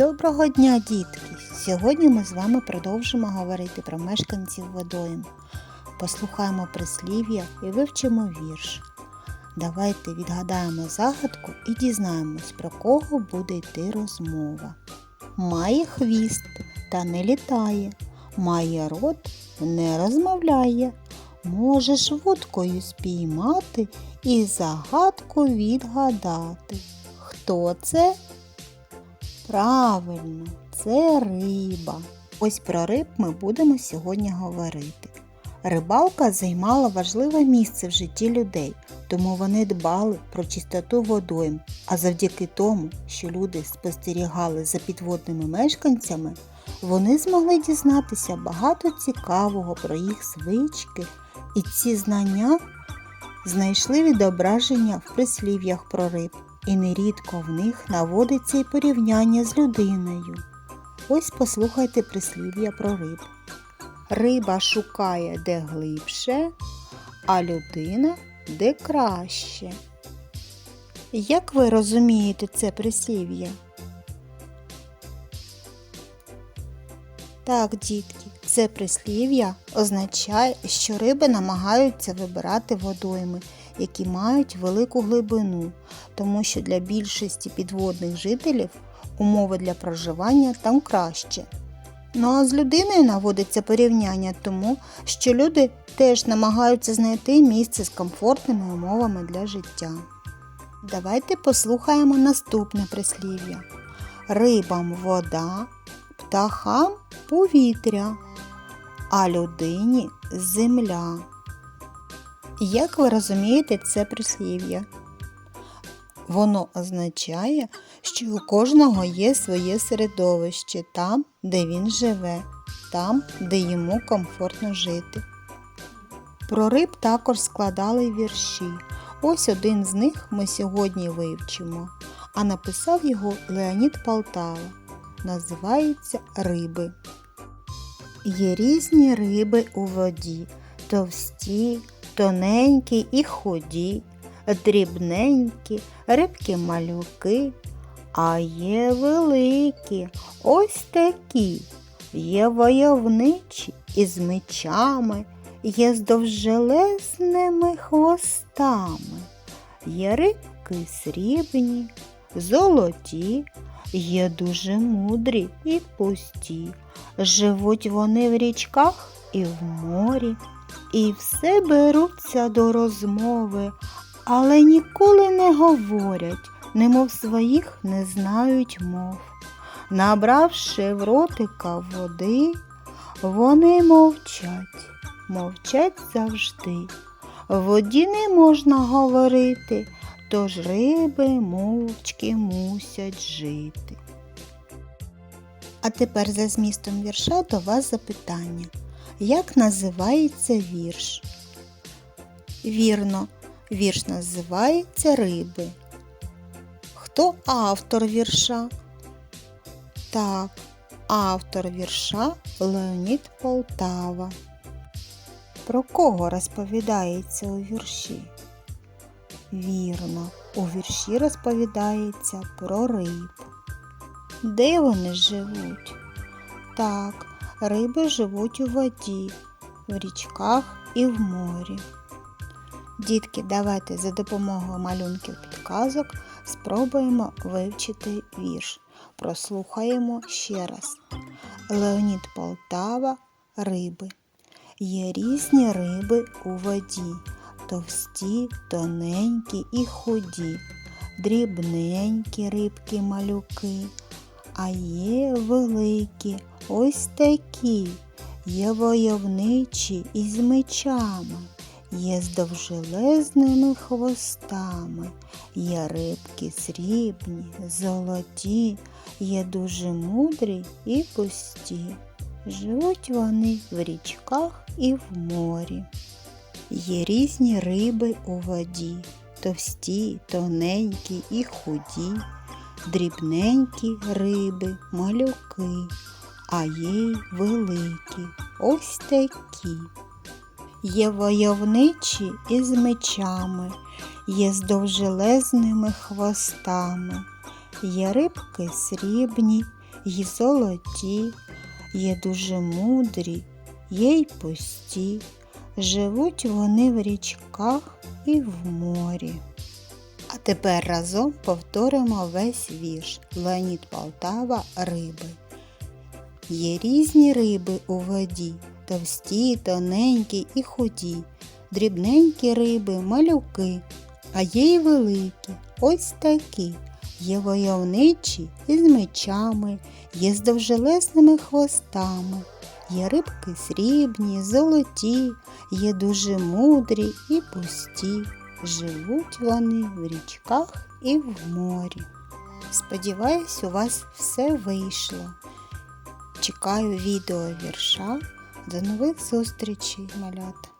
Доброго дня, дітки! Сьогодні ми з вами продовжимо говорити про мешканців водойм. Послухаємо прислів'я і вивчимо вірш. Давайте відгадаємо загадку і дізнаємось, про кого буде йти розмова. Має хвіст та не літає, має рот, не розмовляє. Можеш вудкою спіймати і загадку відгадати. Хто це? Правильно, це риба. Ось про риб ми будемо сьогодні говорити. Рибалка займала важливе місце в житті людей, тому вони дбали про чистоту водойм. А завдяки тому, що люди спостерігали за підводними мешканцями, вони змогли дізнатися багато цікавого про їх звички, і ці знання знайшли відображення в прислів'ях про риб і нерідко в них наводиться і порівняння з людиною. Ось послухайте прислів'я про риб. Риба шукає де глибше, а людина де краще. Як ви розумієте це прислів'я? Так, дітки, це прислів'я означає, що риби намагаються вибирати водойми, які мають велику глибину, тому що для більшості підводних жителів умови для проживання там краще. Ну а з людиною наводиться порівняння тому, що люди теж намагаються знайти місце з комфортними умовами для життя. Давайте послухаємо наступне прислів'я. Рибам вода, птахам повітря, а людині земля. Як ви розумієте це прислів'я? Воно означає, що у кожного є своє середовище там, де він живе, там, де йому комфортно жити. Про риб також складали вірші. Ось один з них ми сьогодні вивчимо, а написав його Леонід Полтава. Називається Риби. Є різні риби у воді, товсті, тоненькі і худі, дрібненькі, рибки малюки, а є великі, ось такі, є войовничі із мечами, є з довжелезними хвостами, є рибки срібні, золоті, є дуже мудрі і пусті. Живуть вони в річках і в морі, і все беруться до розмови, але ніколи не говорять, немов своїх не знають мов. Набравши в ротика води, вони мовчать, мовчать завжди. В воді не можна говорити, тож риби мовчки мусять жити. А тепер за змістом вірша до вас запитання. Як називається вірш? Вірно, вірш називається Риби. Хто автор вірша? Так, автор вірша Леонід Полтава. Про кого розповідається у вірші? Вірно, у вірші розповідається про риб. Де вони живуть? Так, риби живуть у воді, в річках і в морі. Дітки, давайте за допомогою малюнків підказок спробуємо вивчити вірш. Прослухаємо ще раз. Леонід Полтава риби. Є різні риби у воді, товсті, тоненькі і худі, дрібненькі рибки малюки, а є великі, ось такі, є войовничі із мечами, є з довжелезними хвостами, є рибки срібні, золоті, є дуже мудрі і пусті. Живуть вони в річках і в морі. Є різні риби у воді, товсті, тоненькі і худі, дрібненькі риби, малюки, а є й великі, ось такі. Є войовничі із мечами, є з довжелезними хвостами, є рибки срібні, й золоті, є дуже мудрі, є й пусті. Живуть вони в річках і в морі. А тепер разом повторимо весь вірш Леонід Полтава риби. Є різні риби у воді, товсті, тоненькі і худі, дрібненькі риби, малюки, а є й великі, ось такі. Є войовничі із мечами, є з довжелезними хвостами, є рибки срібні, золоті, є дуже мудрі і пусті. Живуть вони в річках і в морі. Сподіваюсь, у вас все вийшло. Чекаю відео вірша. До нових зустрічей, малята!